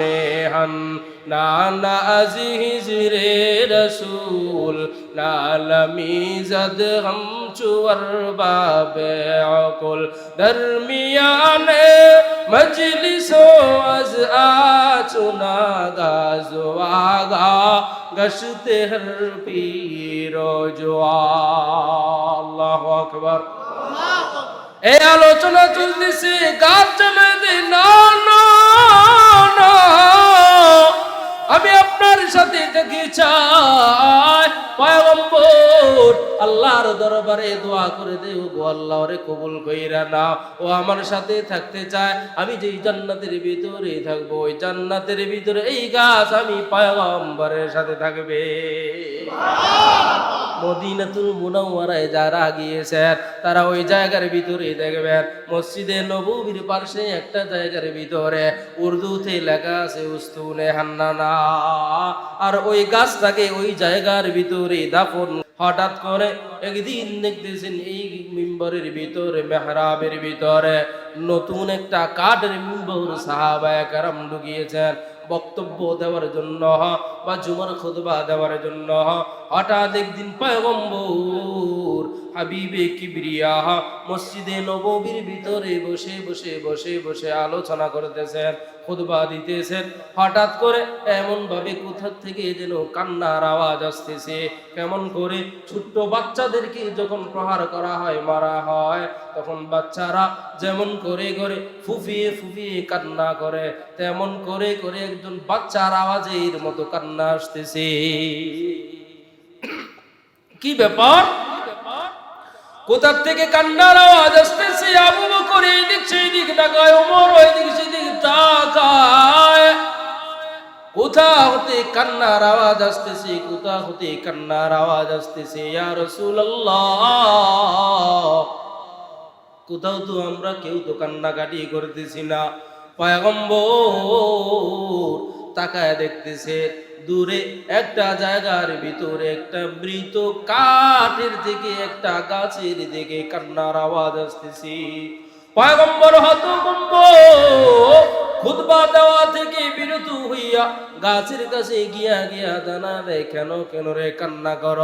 নেহান নানা আজিহিজরে রসুল নালমি জদ হম চুয়ার বাবে অকুল। দরমিয়ানে মজলিসো আজ আচুনা গাজো আগা গশতে হর পীরো আল্লাহু আকবার। এই আলোচনা চলতেছে গাছ জমে না। আমি সাথে দেখি চাই পয়গম্বর আল্লাহর দরবারে দোয়া করে দে ও আল্লাহ রে কবুল কইরা না ও আমার সাথে থাকতে চায় আমি যেই জান্নাতের ভিতরে থাকব ওই জান্নাতের ভিতরে এই গাছ আমি পয়গম্বরের সাথে থাকবে। মদিনাতুল মুনাওয়ারায় যারা গিয়েছেন তারা ওই জায়গার ভিতরে দেখবেন মসজিদে নববীর পাশে একটা জায়গার ভিতরে উর্দুতে লেখা আছে উস্তুনে হান্নানা। আর ওই গাছটাকে ওই জায়গার ভিতরে দাফন হঠাৎ করে একদিন দেখতেছেন এই মিম্বরের ভিতরে, মেহরাবের ভিতরে নতুন একটা কাঠের মিম্বর সাহাবায়ে কারাম ঢুকিয়েছেন বক্তব্য দেওয়ার জন্য, বা জুমার খুতবা দেওয়ার জন্য। হঠাৎ একদিন পয়গম্বর হাবিবে কিবরিয়া মসজিদে নববীর ভিতরে বসে বসে বসে বসে আলোচনা করতেছেন খুদবা দিতেছেন। হঠাৎ করে এমন ভাবে কোথা থেকে যেন কান্নার আওয়াজ আসতেছে। কেমন করে ছোট্ট বাচ্চাদেরকে যখন প্রহার করা হয়, মারা হয়, তখন বাচ্চারা যেমন করে করে ফুফিয়ে ফুফিয়ে কান্না করে, তেমন করে করে একজন বাচ্চার আওয়াজের মতো কান্না আসতেছে। কি ব্যাপার? কোথার থেকে কান্নার আওয়াজ আসতেছে? আবু বকর এই দিক সেই দিক তাকায়, ওমর ওই দিক সেই দিক তাকায়। কোথা হতে কান্নার আওয়াজ আসতেছে? কোথা হতে কান্নার আওয়াজ আসতেছে? ইয়া রাসূলুল্লাহ, কোথাও তো আমরা কেউ তো কান্নাকাটি করতেছি না। পয়গম্বর তাকায় দেখতেছে দূরে একটা জায়গার ভিতরে একটা মৃত কাঠের দিকে, একটা গাছের দিকে কান্নার আওয়াজ আসতেছে। পয়গম্বর হতকম্ব খুতবা দেওয়া থেকে বিরত হইয়া গাছের কাছে গিয়া গিয়া জানা দেয়, কেন কেন রে কান্না কর?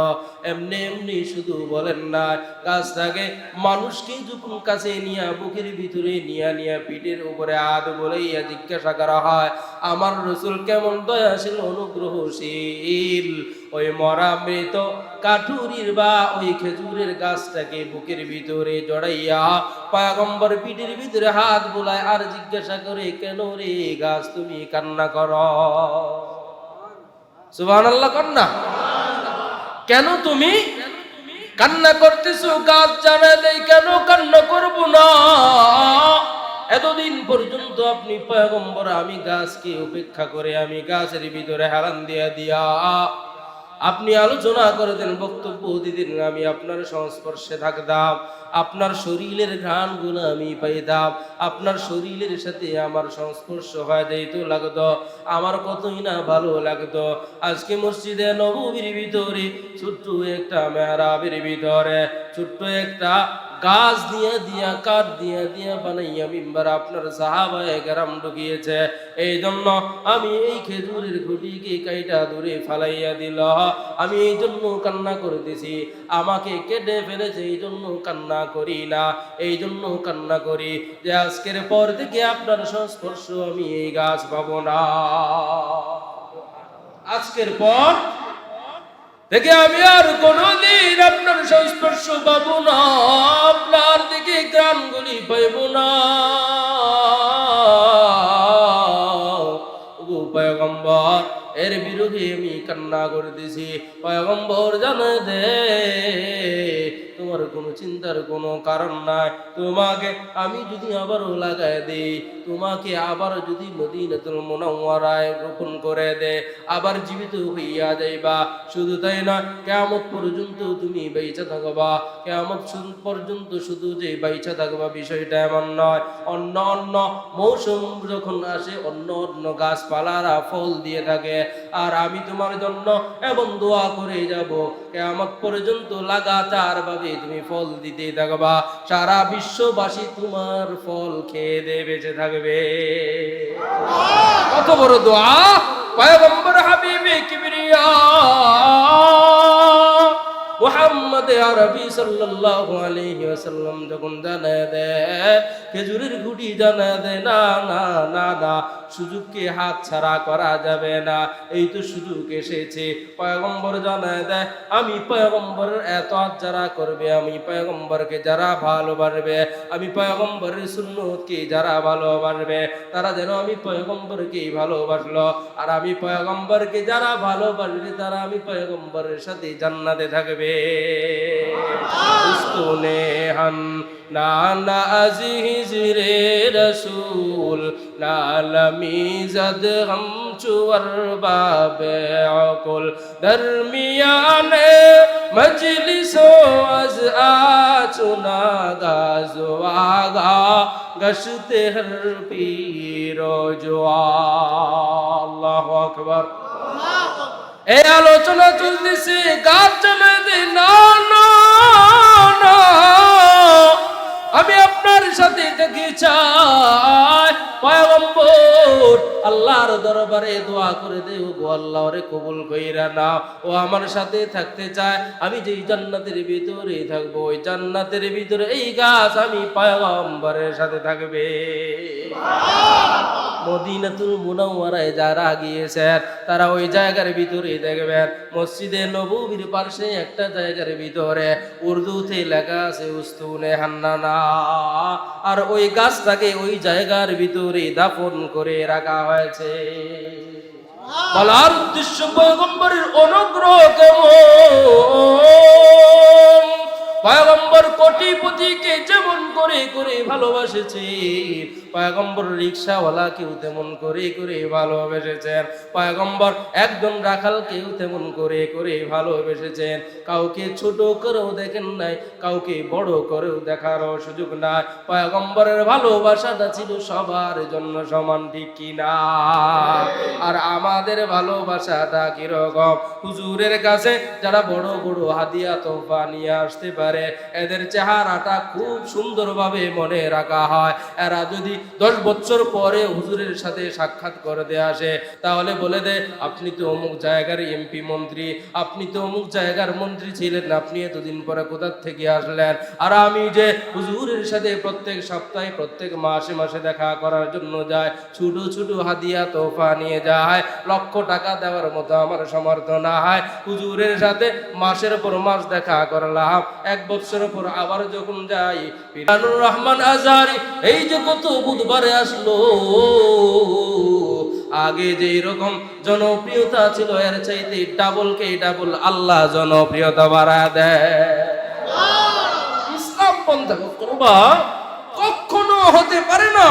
এমনি এমনি শুধু বলেন না, গাছটাকে মানুষকে যখন কাছে নিয়া, বুকের ভিতরে নিয়া নিয়া পিঠের উপরে হাত বলাইয়া জিজ্ঞাসা করা হয়, আমার রসুল কেমন দয়াশীল, অনুগ্রহশীল? ওই মরা মৃত কাঠুরির বা ওই খেজুরের গাছটাকে বুকের ভিতরে জড়াইয়া পায়গম্বর পিঠের ভিতরে হাত বোলায় আর জিজ্ঞাসা করে, কেন রে গাছ তুমি কান্না কর? আল্লাহ কন্যা। কেন তুমি কান্না করতেছো? গাছ জানা দেই কেন কান্না করব না? এতদিন পর্যন্ত আপনি পয়গম্বর আমি গাছকে উপেক্ষা করে, আমি গাছের ভিতরে হারান দিয়া দিয়া আপনি আলোচনা করে দেন, বক্তব্য দিতেন, আমি আপনার সংস্পর্শে থাকতাম, আপনার শরীরের ঘ্রাণগুলো আমি পাইতাম, আপনার শরীরের সাথে আমার সংস্পর্শ হয় যাইতো লাগতো, আমার কতই না ভালো লাগতো। আজকে মসজিদে নবীর ভিতরে ছোট্ট একটা মেহরাবের ভিতরে, ছোট্ট একটা গাছ দিয়া দিয়া, কাঠ দিয়া দিয়া বানাইয়া মিম্বার আপনার সাহাবায়ে গরম ঢুকিয়েছে। এই জন্য আমি এই খেজুরের খুঁটিকে কাইটা দূরে ফালাইয়া দিল। আমি এই জন্য কান্না করতেছি। আমাকে কেটে ফেলেছে, এই জন্য কান্না করি না। এই জন্য কান্না করি যে আজকের পর থেকে আপনার সংস্পর্শ আমি এই গাছ পাবো না। আজকের পর দেখে আমি আর কোনদিন আপনার সংস্পর্শ পাবো না, আপনার দিকে গ্রামগুলি পাইব না। এর বিরুদ্ধে আমি কান্না করতেছি। পয়গম্বর জানে দে তোমার কোনো চিন্তার কোনো কারণ নাই। তোমাকে আমি যদি আবারও লাগাই দেই, তোমাকে আবার যদি মদিনাতুল মুনাওয়ারায় রোপণ করে দে, আবার জীবিত হইয়া যাইবা। শুধু তাই না কেমন পর্যন্ত তুমি বেঁচে থাকবা। কেমন পর্যন্ত শুধু যে বেঁচে থাকবা বিষয়টা এমন নয়। অন্য অন্য মৌসুম যখন আসে, অন্য অন্য গাছপালারা ফল দিয়ে থাকে। আর আমি তোমার জন্য এবং দোয়া করে যাব কেমন পর্যন্ত লাগাতার ভাবে তুমি ফল দিতে থাকবা, সারা বিশ্ববাসী তোমার ফল খেয়ে দিয়ে বেঁচে থাকবে। কত বড় দোয়া। পয়গম্বর হাবিবে কিবরিয়া। মোহাম্মদ আরবি সাল্লাল্লাহু আলাইহি ওয়াসাল্লাম যখন জানায় দেয়, খেজুরের গুটি জানায় দেয়, না না না না, সুযোগকে হাত ছাড়া করা যাবে না। এই তো সুযোগ এসেছে। পয়গম্বর জানায় দেয়, আমি পয়গম্বরের এত যারা করবে, আমি পয়গম্বরকে যারা ভালোবাসবে, আমি পয়গম্বরের সুন্নতকে যারা ভালোবাসবে, তারা যেন আমি পয়গম্বরকে ভালোবাসলো। আর আমি পয়গম্বরকে যারা ভালোবাসবে, তারা আমি পয়গম্বরের সাথে জান্নাতে থাকবে। উস্তুনে হাম নানা আজিজ রে রসূল নালমি জদ হাম চুয়ার বাবে অকুল। দরমিয়ানে মজলিসো আজ আচুনা গাজওয়া গা গশতে হর পীরো জওয়া আল্লাহু আকবার। এই আলোচনা চলতেছে, গাছ জানাই দে না না না। আমি আপনার সাথে দেখি চাই। আল্লাহর দরবারে দোয়া করে দেও গো আল্লাহ রে কবুল কইরা না ও আমার সাথে থাকতে চায়, আমি যেই জান্নাতের ভিতরে থাকব, ওই জান্নাতের ভিতরে এই গাছ আমি পয়গম্বরের সাথে থাকবে। মদিনাতুল মুনাওয়ারায় যারা গিয়েছেন, তারা ওই জায়গার ভিতরে দেখবেন। মসজিদে নববীর পাশে একটা জায়গার ভিতরে উর্দুতে লেখা আছে, উস্তুনে হান্নানা। আর ওই গাছটাকে ওই জায়গার ভিতরে দাফন করে রাখা হয়েছে। বলার উদ্দেশ্য পয়গম্বরের অনুগ্রহ কেমন? পয়গম্বর কোটিপতিকে যেমন করে করে ভালোবাসেছে, পয়গম্বর রিক্সাওয়ালাকেও তেমন করে করে ভালোবেসেছেন। পয়গম্বর একজন রাখালকেও তেমন করে করে ভালোবেসেছেন। কাউকে ছোট করেও দেখেন নাই, কাউকে বড় করেও দেখারও সুযোগ নাই। পয়গম্বরের ভালোবাসাটা ছিল সবার জন্য সমান, ঠিক কিনা আর আমাদের ভালোবাসাটা কীরকম? হুজুরের কাছে যারা বড় বড় হাদিয়া তোফা নিয়ে আসতে পারে এদের চেহারাটা খুব সুন্দরভাবে মনে রাখা হয়। এরা যদি দশ বছর পরে হুজুরের সাথে সাক্ষাৎ করতে আসে, তাহলে বলে দে, আপনি তো অমুক জায়গার এমপি মন্ত্রী, আপনি তো অমুক জায়গার মন্ত্রী ছিলেন, আপনি এতদিন পরে কোথার থেকে আসলেন? আর আমি যে হুজুরের সাথে প্রত্যেক সপ্তাহে, প্রত্যেক মাসে মাসে দেখা করার জন্য যায় ছোট ছোট হাদিয়া তোফা নিয়ে যায় লক্ষ টাকা দেওয়ার মতো আমার সমর্থ না হয়। হুজুরের সাথে মাসের পর মাস দেখা করলাম, এক বছর পর আবার যখন যাই, পিরানুর রহমান আজারি, এই যে কত বুধবারে আসলো। আগে যে রকম জনপ্রিয়তা ছিল, এর চাইতে ডাবল কে ডাবল আল্লাহ জনপ্রিয়তা বাড়া দেয়। ইসলাম পন্থা করবা, কখনো হতে পারে না।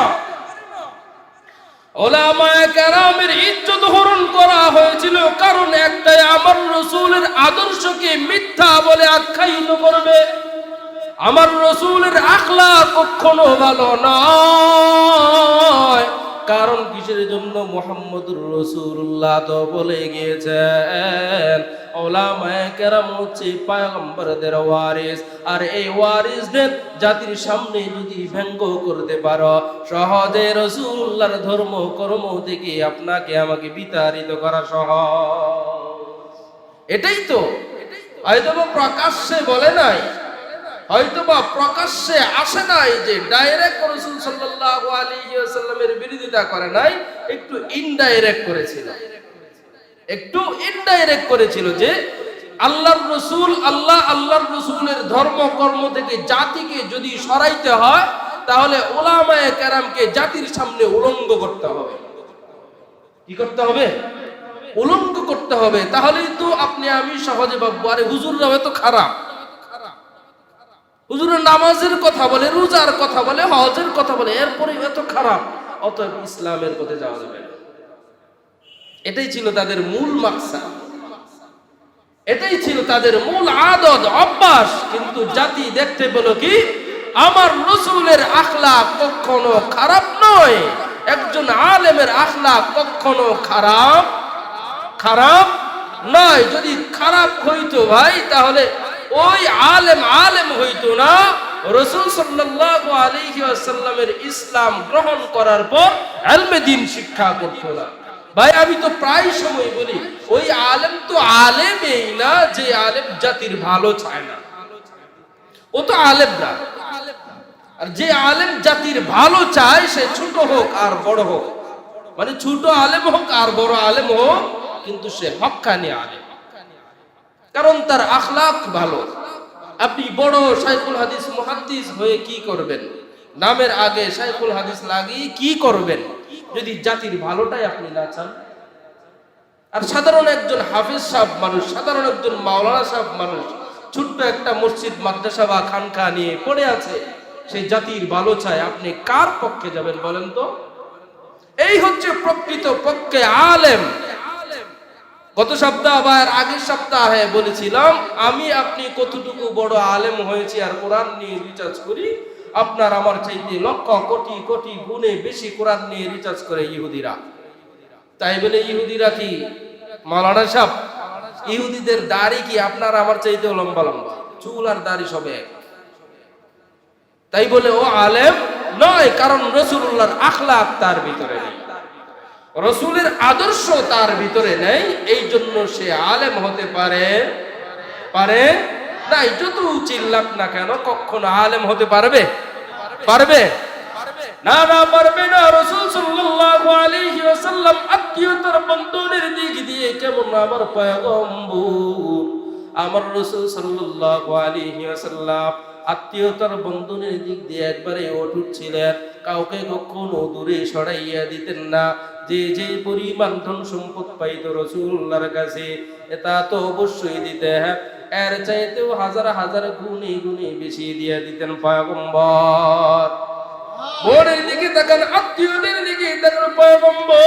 ওলামায়ে কেরামের ইজ্জত হরণ করা হয়েছিল, কারণ একটাই আমার রসুলের আদর্শকে মিথ্যা বলে আখ্যায়িত করবে। আমার রসুলের আখলা কখনো ভালো নয়। কারণ কিসের জন্য মোহাম্মদুর রসুল্লাহ তো বলে গিয়েছেন? কেরাম আর এই জাতির সামনে যদি করতে পারো, সহজে ধর্ম কর্ম আপনাকে আমাকে বিতাড়িত করা এটাই তো প্রকাশ্যে বলে নাই। হয়তো বা প্রকাশ্যে আসে নাই যে ডাইরেক্ট রসুল সাল্লাল্লাহু আলাইহি ওয়াসাল্লামের বিরোধিতা করে নাই, একটু ইনডাইরেক্ট করেছিল। একটু ইনডাইরেক্ট করেছিল যে আল্লাহর রসুল, আল্লাহ, আল্লাহর রসুলের ধর্ম, কর্ম থেকে জাতিকে যদি সরাইতে হয়, তাহলে ওলামায় কেরামকে জাতির সামনে উলঙ্গ করতে হবে। কি করতে হবে? উলঙ্গ করতে হবে। তাহলেই তো আপনি আমি সহজে ভাববো, আরে হুজুররা হয়তো খারাপ। হুজুরের নামাজের কথা বলে, রোজার কথা বলে, হজের কথা বলে, এরপরে এত খারাপ, অতএব ইসলামের পথে যাওয়া যাবে এটাই ছিল তাদের মূল মাকসা এটাই ছিল তাদের মূল আদত, অভ্যাস। কিন্তু জাতি দেখতে পেল কি, আমার রসুলের আখলা কখনো খারাপ নয়, একজন আলেমের আখলা কখনো খারাপ খারাপ নয়। যদি খারাপ হইতো ভাই, তাহলে ওই আলেম আলেম হইতো না। রসুল সাল্লাল্লাহু আলাইহি ওয়াসাল্লামের ইসলাম গ্রহণ করার পর আলমে দিন শিক্ষা করতো না। ভাই, আমি তো প্রায় সময় বলি, ওই আলেম তো আলেমই না, যে আলেম জাতির ভালো চায় না। ও তো আলেম না আর যে আলেম জাতির ভালো চায়, সে ছোট হোক আর বড় হোক। মানে ছোট আলেম হোক আর বড় আলেম হোক, কিন্তু সে হক্কানি আলেম। কারণ তার আখলাক ভালো। আপনি বড় শাইখুল হাদিস মুহাদ্দিস হয়ে কি করবেন? নামের আগে শাইখুল হাদিস লাগিয়ে কি করবেন? যদি জাতির ভালোটাই আপনি না চান। আর সাধারণ একজন হাফিজ সাহেব মানুষ, সাধারণ একজন মাওলানা সাহেব মানুষ, ছোট্ট একটা মসজিদ, মাদ্রাসা বা খানকা নিয়ে পড়ে আছে সেই জাতির ভালো চায়, আপনি কার পক্ষে যাবেন বলেন তো? এই হচ্ছে প্রকৃত পক্ষে আলেম। গত সপ্তাহ বা আগের সপ্তাহে বলেছিলাম, আমি আপনি কতটুকু বড় আলেম হয়েছি আর কোরআন নিয়ে রিচার্জ করি, আপনার আমার চাইতে লক্ষ কোটি কোটি গুণে বেশি কোরআন নিয়ে রিচার্জ করে ইহুদিরা। তাই বলে ইহুদিরা কি? মালানা সাহ ইহুদিদের দাড়ি কি আপনার আমার চাইতে লম্বা লম্বা? চুল আর দাড়ি সবে এক। তাই বলে ও আলেম নয়, কারণ রসুল্লাহর আখলাক তার ভিতরে নেই। রসুলের আদর্শ তার ভিতরে নেই, এই জন্য সে আলেম হতে পারে পারে নাই। যত চিল্লাক না কেন, কখনো আলেম হতে পারবে? পারবে? না না, পারবে না। রসুল আত্মীয়তার দিক দিয়ে কেমন আমার রসুল আত্মীয়তার বন্ধনের দিক দিয়ে একবারে কাউকে কখনো দূরে সরাইয়া দিতেন না। যে যে পরিমাণ ধন সম্পদ পাইত রসুল্লাহর কাছে এটা তো অবশ্যই দিতে হ্যাঁ। এর চাইতেও হাজার হাজার গুণে গুণে বেশি দিয়ে দিতেন পয়গম্বর। বোনের দিকে তাকান আত্মীয়দের দিকে তাকান পয়গম্বর।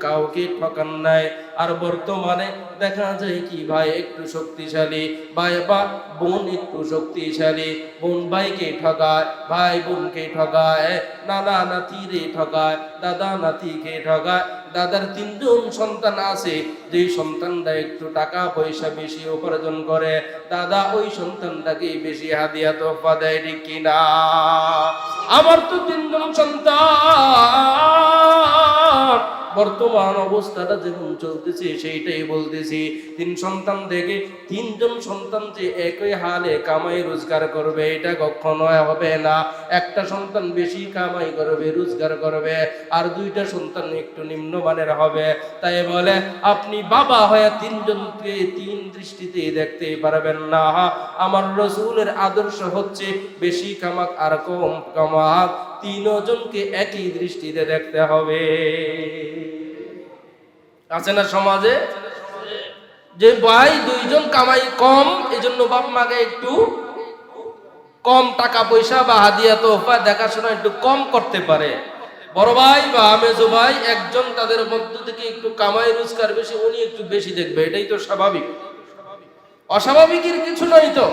কাউকে ঠকান নাই। আর বর্তমানে দেখা যায় কি, ভাই, একটু শক্তিশালী, ভাই, বা বোন একটু শক্তিশালী। বোন ভাইকে ঠকায়, ভাই বোনকে ঠকায়, নানা নাতিরে ঠকায়, দাদা নাতিকে ঠকায়, দাদার তিনজন সন্তান আছে যে সন্তানটা একটু টাকা পয়সা বেশি উপার্জন করে, দাদা ওই সন্তানটাকে বেশি হাদিয়া তোফা দেয় কিনা? আমার তো তিনজন সন্তান। বর্তমান অবস্থাটা যেমন চলতেছে, সেইটাই বলতেছি। তিন সন্তান থেকে তিনজন সন্তান যে একই হালে কামাই রোজগার করবে, এটা কখনো হবে না। একটা সন্তান বেশি কামাই করবে, রোজগার করবে, আর দুইটা সন্তান একটু নিম্নমানের হবে। তাই বলে, আপনি বাবা হয়ে তিনজনকে তিন দৃষ্টিতে দেখতে পারবেন না। আমার রসুলের আদর্শ হচ্ছে, বেশি কামাক আর কম কামাক। তিনজনকে একই দৃষ্টিতে দেখতে হবে। আছে না সমাজে? যে ভাই দুইজন কামাই কম, এজন্য বাপ মাকে একটু কম টাকা পয়সা বা হাদিয়া তোফা দেখাশোনা একটু কম করতে পারে। বড় ভাই বা আমেজো ভাই একজন তাদের মধ্য থেকে একটু কামাই রোজগার বেশি, উনি একটু বেশি দেখবে। এটাই তো স্বাভাবিক। অস্বাভাবিকের কিছু নয় তো।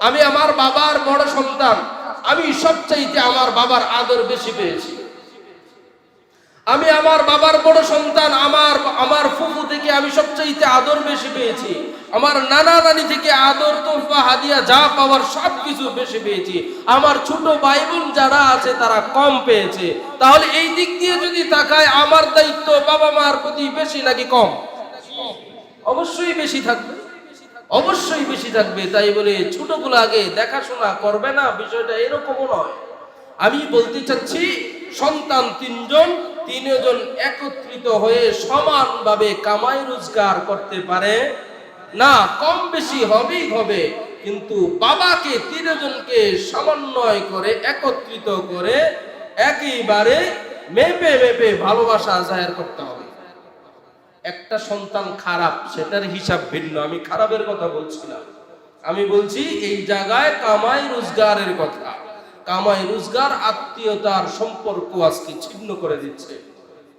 আমি আমার বাবার বড় সন্তান। আমি সবচাইতে আমার বাবার আদর বেশি পেয়েছি। আমি আমার বাবার বড় সন্তান, আমার আমার ফুফু থেকে আমি সবচাইতে আদর বেশি পেয়েছি। আমার নানা নানি থেকে আদর, তোফা, হাদিয়া, যা পাওয়ার সব কিছু বেশি পেয়েছি। আমার ছোট ভাই বোন যারা আছে তারা কম পেয়েছে। তাহলে এই দিক দিয়ে যদি তাকায়, আমার দায়িত্ব বাবা মার প্রতি বেশি নাকি কম? অবশ্যই বেশি থাকবে। অবশ্যই বেশি থাকবে, তাই বলে ছোটগুলো আগে দেখাশোনা করবে না, বিষয়টা এরকমও নয়। আমি বলতে চাচ্ছি, সন্তান তিনজন তিনজন একত্রিত হয়ে সমানভাবে কামাই রোজগার করতে পারে। না, কম বেশি হবেই হবে, কিন্তু বাবাকে তিনজনকে সমন্বয় করে, একত্রিত করে একইবারে মেপে মেপে ভালোবাসা জাহের করতে হবে। একটা সন্তান খারাপ, সেটার হিসাব ভিন্ন। আমি খারাপের কথা বলছি না। আমি বলছি, এই জায়গায় কামাই রোজগারের কথা। কামাই রোজগার, আত্মীয়তার সম্পর্ক আজকে ছিন্ন করে দিচ্ছে।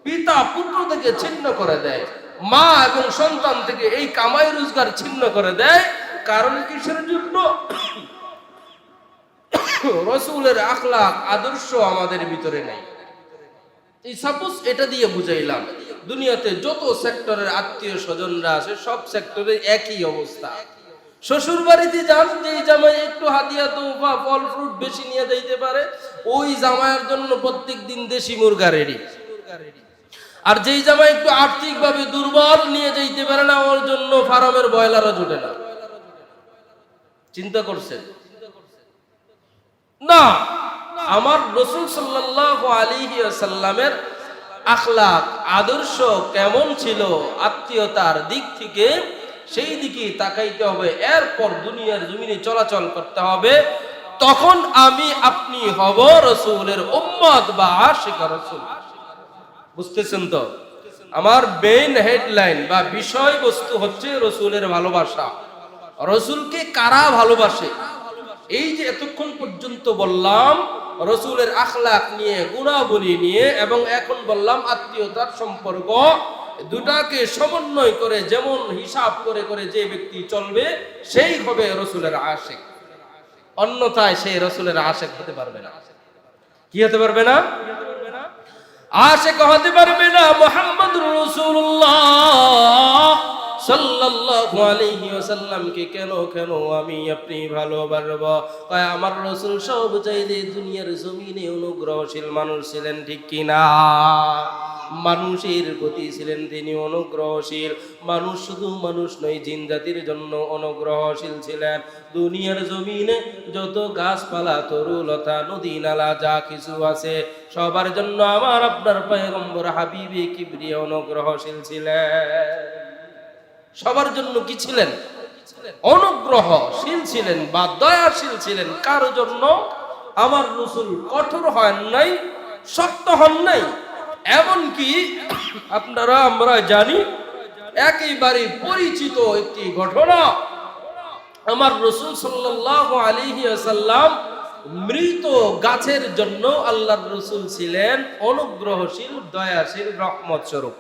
পিতা পুত্র থেকে ছিন্ন করে দেয়। মা এবং সন্তান থেকে এই কামাই রোজগার ছিন্ন করে দেয়। কারণ কিসের জন্য? রসুলের আখলাক আদর্শ আমাদের ভিতরে নেই। এই সাপোজ এটা দিয়ে বুঝাইলাম। দুনিয়াতে যত সেক্টরের আত্মীয় স্বজনরা আছে, সব সেক্টরে একই অবস্থা। শ্বশুর বাড়িতে যান, যেই জামাই একটু হাতিয়া তোফা, ফল ফ্রুট বেশি নিয়ে যাইতে পারে, ওই জামাইয়ের জন্য প্রত্যেক দিন দেশি মুরগা রেডি আর যেই জামাই একটু আর্থিকভাবে দুর্বল নিয়ে যাইতে পারে না, ওর জন্য ফার্মের বয়লারও জুটে না। চিন্তা করছেন? না, আমার রসুল সাল্লাহ আলিহি সাল্লামের আখলাক, আদর্শ কেমন ছিল, আত্মীয়তার দিক থেকে সেই দিকে তাকাইতে হবে। এরপর দুনিয়ার জমিনে চলাচল করতে হবে। তখন আমি আপনি হব রসুলের উম্মত বা আশিকা রসুল। বুঝতেছেন তো? আমার মেইন হেডলাইন বা বিষয়বস্তু হচ্ছে রসুলের ভালোবাসা। রসুলকে কারা ভালোবাসে? এই যে এতক্ষণ পর্যন্ত বললাম রসুলের আখলাক নিয়ে, গুণাবলী নিয়ে এবং এখন বললাম আত্মীয়তার সম্পর্ক, দুটাকে সমন্বয় করে, যেমন হিসাব করে করে যে ব্যক্তি চলবে, সেই হবে রসুলের আশেক। অন্যথায় সেই রসুলের আশেক হতে পারবে না। কি হতে পারবে না? আশেক হতে পারবে না মোহাম্মদ রসুল্লাহ সাল্লাল্লাহু আলাইহি ওয়াসাল্লামকে কেন কেন আমি আপনি ভালোবাসব কয়, আমার রসুল সব চাইতে দুনিয়ার জমিনে অনুগ্রহশীল মানুষ ছিলেন ঠিক কিনা? মানুষের প্রতি ছিলেন তিনি অনুগ্রহশীল। মানুষ শুধু মানুষ নয়, জিন জাতির জন্য অনুগ্রহশীল ছিলেন। দুনিয়ার জমিনে যত গাছপালা তরুলতা নদী, নালা, যা কিছু আছে, সবার জন্য আমার আপনার পয়গম্বর হাবিবে কিবরিয়া অনুগ্রহশীল ছিলেন। সবার জন্য কি ছিলেন? অনুগ্রহশীল ছিলেন বা দয়াশীল ছিলেন, কার জন্য আমার রসুল কঠোর হন নাই, শক্ত হন নাই। এমনকি আপনারা, আমরা জানি, একেবারে পরিচিত একটি ঘটনা। আমার রসুল আসাল্লাম মৃত গাছের জন্য আল্লাহর রসুল ছিলেন অনুগ্রহশীল, দয়াশীল রহমত স্বরূপ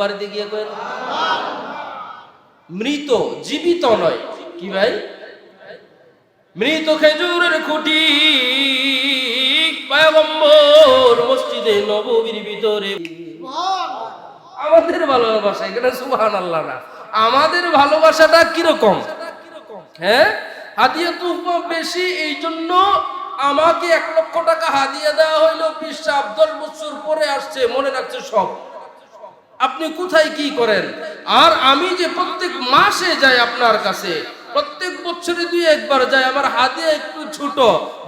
বাড়িতে গিয়ে মৃত, জীবিত নয়। কি ভাই? মৃত খেজুরের খুঁটি মসজিদে নববীর ভিতরে। আমাদের ভালোবাসা, এখানে সুবহান আল্লাহ না। আমাদের ভালোবাসাটা কীরকম? হ্যাঁ? হাদিয়া তো বেশি এই জন্য আমাকে এক লক্ষ টাকা হাদিয়া দেওয়া হইল বিশ্বাস দশ বছর পরে আসছে, মনে রাখছে সব। আপনি কোথায় কি করেন? আর আমি যে প্রত্যেক মাসে যাই আপনার কাছে, প্রত্যেক বছরে দুই একবার যাই, আমার হাতে একটু ছোট,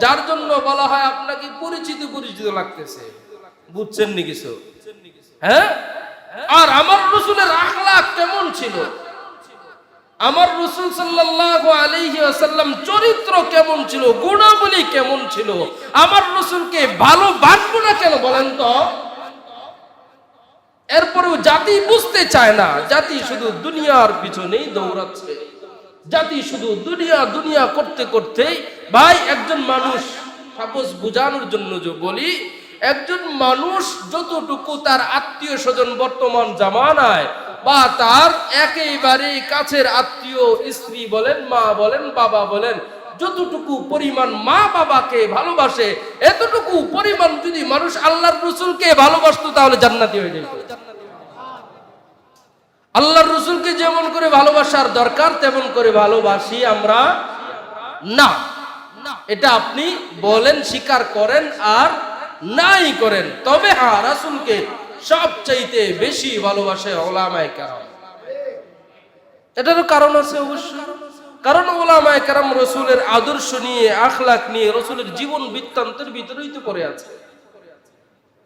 যার জন্য বলা হয় আপনাকে পরিচিত পরিচিত লাগতেছে। বুঝছেন নি কিছু? হ্যাঁ? আর আমার রসুলের আখলাক কেমন ছিল? আমার রসুল সাল্লাল্লাহু আলাইহি ওয়াসাল্লাম চরিত্র কেমন ছিল? গুণাবলী কেমন ছিল? আমার রসুলকে ভালো ভালোবাসবো না কেন বলেন তো? এরপরেও জাতি বুঝতে চায় না। জাতি শুধু দুনিয়ার পিছনেই দৌড়াচ্ছে। জাতি শুধু দুনিয়া দুনিয়া করতে করতে, ভাই, একজন মানুষ সাপোজ বোঝানোর জন্য যে বলি, একজন মানুষ যতটুকু তার আত্মীয় স্বজন বর্তমান জামানায় বা তার একেবারে কাছের আত্মীয় স্ত্রী বলেন, মা বলেন, বাবা বলেন যতটুকু পরিমাণ মা বাবাকে ভালোবাসে, এতটুকু পরিমাণ যদি মানুষ আল্লাহর রসুলকে ভালোবাসতো, তাহলে জান্নাতি হয়ে যেত। আল্লাহর রসুলকে যেমন করে ভালোবাসার দরকার, তেমন করে ভালোবাসি আমরা না। এটা আপনি বলেন, স্বীকার করেন আর নাই করেন। তবে হ্যাঁ রাসুলকে সবচাইতে বেশি ভালোবাসে ওলামায় কারণ এটারও কারণ আছে অবশ্যই। কারণ ওলামায় কারাম রসুলের আদর্শ নিয়ে, আখলাক নিয়ে রসুলের জীবন বৃত্তান্তের ভিতরেই তো করে আছে।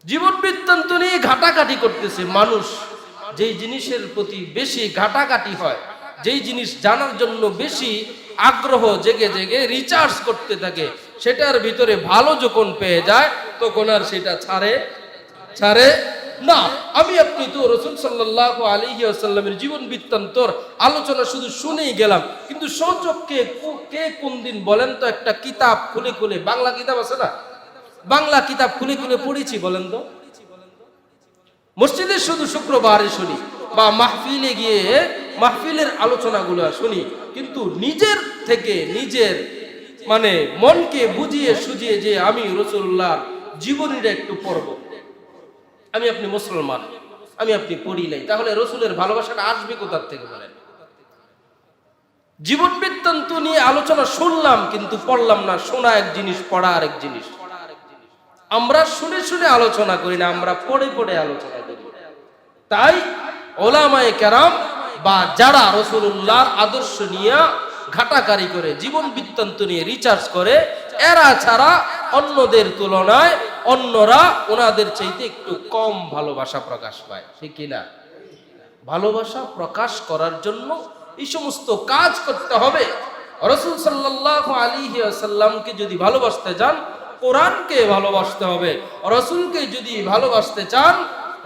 জীবন বৃত্তান্ত নিয়ে ঘাটাঘাটি করতেছে মানুষ। যেই জিনিসের প্রতি বেশি ঘাটাঘাটি হয়, যেই জিনিস জানার জন্য বেশি আগ্রহ জেগে জেগে রিচার্জ করতে থাকে, সেটার ভিতরে ভালো যখন পেয়ে যায়, তখন আর সেটা ছাড়ে ছাড়ে না, আমি আপনি তো রসুল সাল্লাহ আলহি আসাল্লামের জীবন বৃত্তান্তর আলোচনা শুধু শুনেই গেলাম। কিন্তু সচককে কে কোন দিন বলেন তো? একটা কিতাব খুলে খুলে, বাংলা কিতাব আছে না? বাংলা কিতাব খুলে খুলে পড়েছি বলেন তো? মসজিদে শুধু শুক্রবারে শুনি বা মাহফিলে গিয়ে মাহফিলের আলোচনাগুলো শুনি। কিন্তু নিজের থেকে নিজের মানে মনকে বুঝিয়ে সুজিয়ে যে আমি রসুল্লাহ জীবনীটা একটু পড়ব। আমি আপনি মুসলমান, আমি আপনি পড়ি নাই। তাহলে রসুলের ভালোবাসাটা আসবে কোথার থেকে বলেন? জীবন বৃত্তান্ত নিয়ে আলোচনা শুনলাম, কিন্তু পড়লাম না। শোনা এক জিনিস, পড়া আরেক জিনিস। আমরা শুনে শুনে আলোচনা করি না, আমরা পড়ে পড়ে আলোচনা করি। তাই ওলামায় কেরাম বা যারা রসুল্লাহর আদর্শ নিয়ে ঘাটাকারি করে জীবন বৃত্তান্ত নিয়ে রিচার্জ করে, এরা ছাড়া অন্যদের তুলনায় অন্যরা ওনাদের চাইতে একটু কম ভালোবাসা প্রকাশ পায়, ঠিক কিনা? ভালোবাসা প্রকাশ করার জন্য এই সমস্ত কাজ করতে হবে। রসুল সাল্লাহ আলী সাল্লামকে যদি ভালোবাসতে চান কোরআনকে ভালোবাসতে হবে। রসুলকে যদি ভালোবাসতে চান,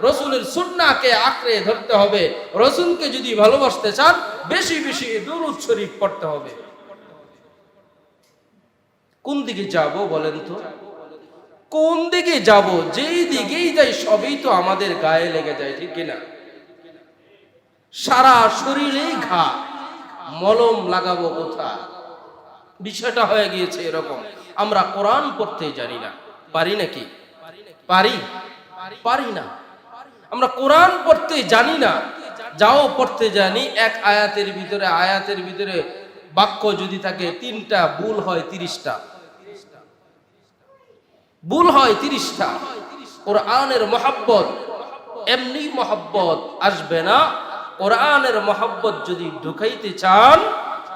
রসুলের সুন্নাকে আঁকড়ে ধরতে হবে। রসুলকে যদি ভালোবাসতে চান, বেশি বেশি দুরুদ শরীফ পড়তে হবে। কোন দিকে যাব বলেন তো? কোন দিকে যাব? যেই দিকেই যাই, সবই তো আমাদের গায়ে লেগে যায়, ঠিক কিনা সারা শরীরেই ঘা। মলম লাগাবো কোথায়? বিষয়টা হয়ে গিয়েছে এরকম। আমরা কোরআন পড়তে জানি না। পারি নাকি? পারি। পারি না। আমরা কোরআন পড়তে জানি না। যাও পড়তে জানি, এক আয়াতের ভিতরে আয়াতের ভিতরে বাক্য যদি থাকে, তিনটা ভুল হয়, তিরিশটা। ভুল হয় তিরিশটা। কোরআনের মহাব্বত এমনি মহাব্বত আসবে না। কোরআনের মহাব্বত যদি ঢুকাইতে চান,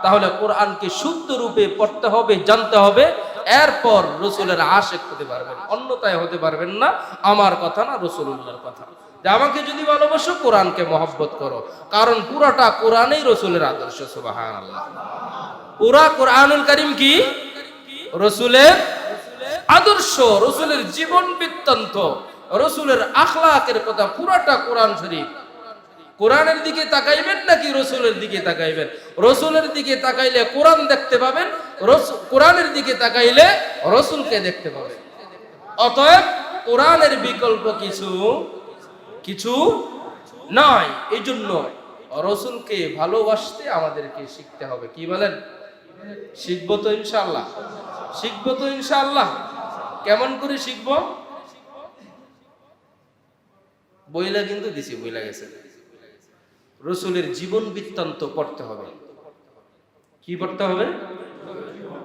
তাহলে কোরআনকে শুদ্ধ রূপে পড়তে হবে, জানতে হবে। এরপর রসুলের আশেক হতে পারবেন। অন্যতায় হতে পারবেন না। আমার কথা না রসুল্লাহর কথা। যে আমাকে যদি ভালোবাসো, কোরআনকে মহব্বত করো। কারণ পুরাটা কোরআনেই রসুলের আদর্শ আল্লাহ পুরা কোরআনুল করিম কি? রসুলের আদর্শ রসুলের জীবন বৃত্তান্ত, রসুলের আখলাকের কথা পুরাটা কোরআন শরীফ। কোরআনের দিকে তাকাইবেন নাকি রসুলের দিকে তাকাইবেন? রসুলের দিকে তাকাইলে কোরআন দেখতে পাবেন কোরআনের দিকে তাকাইলে রসুলকে দেখতে পাবেন। অতএব কোরআনের বিকল্প কিছু কিছু নয় এই জন্য রসুলকে ভালোবাসতে আমাদেরকে শিখতে হবে। কি বলেন? শিখব তো ইনশাল্লাহ শিখব তো ইনশাল্লাহ কেমন করে শিখব? বইলা কিন্তু দিছি, বইলা গেছে। রসুলের জীবন বৃত্তান্ত পড়তে হবে। কি পড়তে হবে?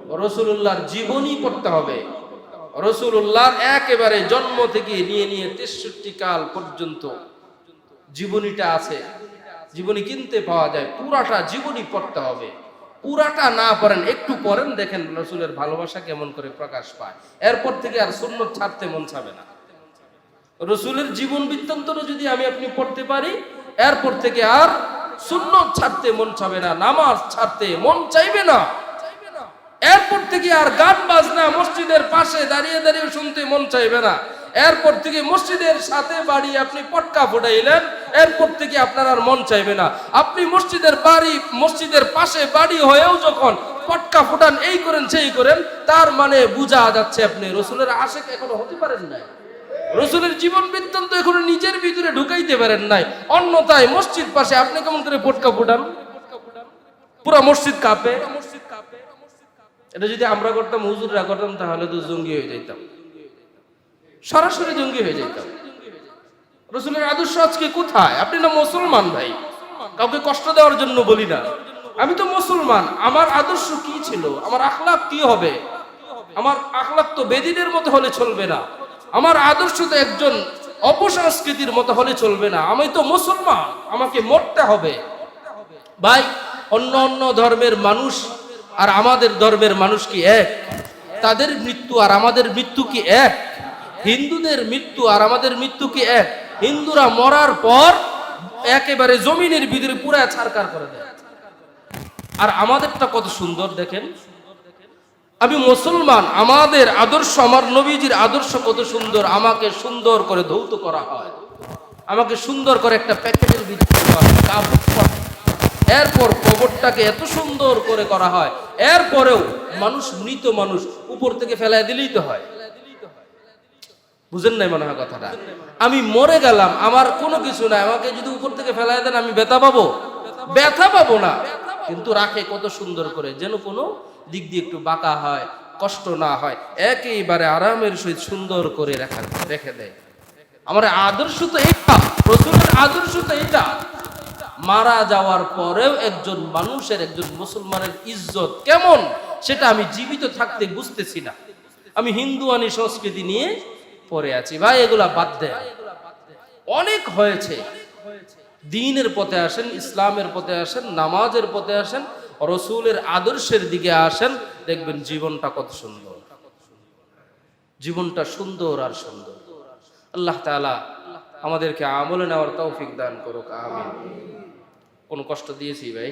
রসুল্লাহর জীবনই পড়তে হবে। রসুল্লাহর একেবারে জন্ম থেকে নিয়ে নিয়ে তেষট্টি কাল পর্যন্ত জীবনীটা আছে। জীবনী কিনতে পাওয়া যায়, পুরাটা জীবনী পড়তে হবে। পুরাটা না পড়েন, একটু পড়েন, দেখেন রসুলের ভালোবাসা কেমন করে প্রকাশ পায়। এরপর থেকে আর শূন্য ছাড়তে মন চাবে না। রসুলের জীবন বৃত্তান্তর যদি আমি আপনি পড়তে পারি, এরপর থেকে আর শূন্য ছাড়তে মন চাবে না, নামাজ ছাড়তে মন চাইবে না। এরপর থেকে আর গান বাজনা মসজিদের পাশে দাঁড়িয়ে দাঁড়িয়ে শুনতে মন চাইবে না। এরপর থেকে মসজিদের সাথে বাড়ি আপনি পটকা ফুটাইলেন, এরপর থেকে আপনার আর মন চাইবে না। আপনি মসজিদের বাড়ি, মসজিদের পাশে বাড়ি হয়েও যখন পটকা ফুটান, এই করেন, সেই করেন, তার মানে বোঝা যাচ্ছে আপনি রসুলের আশেক এখনও হতে পারেন নাই। রসুলের জীবন বৃত্তান্ত এখনও নিজের ভিতরে ঢুকাইতে পারেন নাই। অন্যথায় মসজিদ পাশে আপনি কেমন করে পটকা ফুটান? পুরো মসজিদ কাঁপে। এটা যদি আমরা করতাম, হুজুররা করতাম, তাহলে তো জঙ্গি হয়ে যাইতাম। সরাসরি জঙ্গি হয়ে যেত। রসুলের আদর্শ আজকে কোথায়? আপনি না মুসলমান ভাই? কাউকে কষ্ট দেওয়ার জন্য বলি না। আমি তো মুসলমান। আমার আদর্শ কি ছিল? আমার আখলাক কি হবে? আমার আখলাক তো বেদিনের মতো হলে চলবে না। আমার আদর্শ তো একজন অপসংস্কৃতির মতো হলে চলবে না। আমি তো মুসলমান। আমাকে মরতে হবে। ভাই, অন্য অন্য ধর্মের মানুষ আর আমাদের ধর্মের মানুষ কি এক? তাদের মৃত্যু আর আমাদের মৃত্যু কি এক? হিন্দুদের মৃত্যু আর আমাদের মৃত্যু কি এক? হিন্দুরা মরার পর একেবারে জমিনের ভিতরে পুরা ছাড়কার করে দেয়। আর আমাদেরটা কত সুন্দর দেখেন। আমি মুসলমান, আমাদের আদর্শ, আমার নবীজির আদর্শ কত সুন্দর। আমাকে সুন্দর করে ধৌত করা হয়। আমাকে সুন্দর করে একটা প্যাকেটের ভিতরে এরপর কবরটাকে এত সুন্দর করে করা হয়। এরপরেও মানুষ, মৃত মানুষ উপর থেকে ফেলায় দিলেই তো হয়। বুঝেন নাই মনে হয় কথাটা। আমি মরে গেলাম, আমার কোনো কিছু নাই, আমাকে যদি উপর থেকে ফেলাই দেন, আমি ব্যথা পাবো? ব্যথা পাবো না। কিন্তু রাখে কত সুন্দর করে, যেন কোনো দিক দিয়ে একটু বাঁকা হয়, কষ্ট না হয়, একেবারে আরামের সহিত সুন্দর করে রেখা, রেখে দেয়। আমার আদর্শ তো এটা রসুলের আদর্শ তো এটা মারা যাওয়ার পরেও একজন মানুষের, একজন মুসলমানের ইজ্জত কেমন, সেটা আমি জীবিত থাকতে বুঝতেছি না। আমি হিন্দু আনি সংস্কৃতি নিয়ে পড়ে আছি। ভাই, এগুলা বাদ দেয় অনেক হয়েছে। দিনের পথে আসেন, ইসলামের পথে আসেন, নামাজের পথে আসেন, রসুলের আদর্শের দিকে আসেন, দেখবেন জীবনটা কত সুন্দর। জীবনটা সুন্দর আর সুন্দর। আল্লাহ তাআলা আমাদেরকে আমলে নেওয়ার তৌফিক দান করুক, আমিন। কোন কষ্ট দিয়েছি ভাই?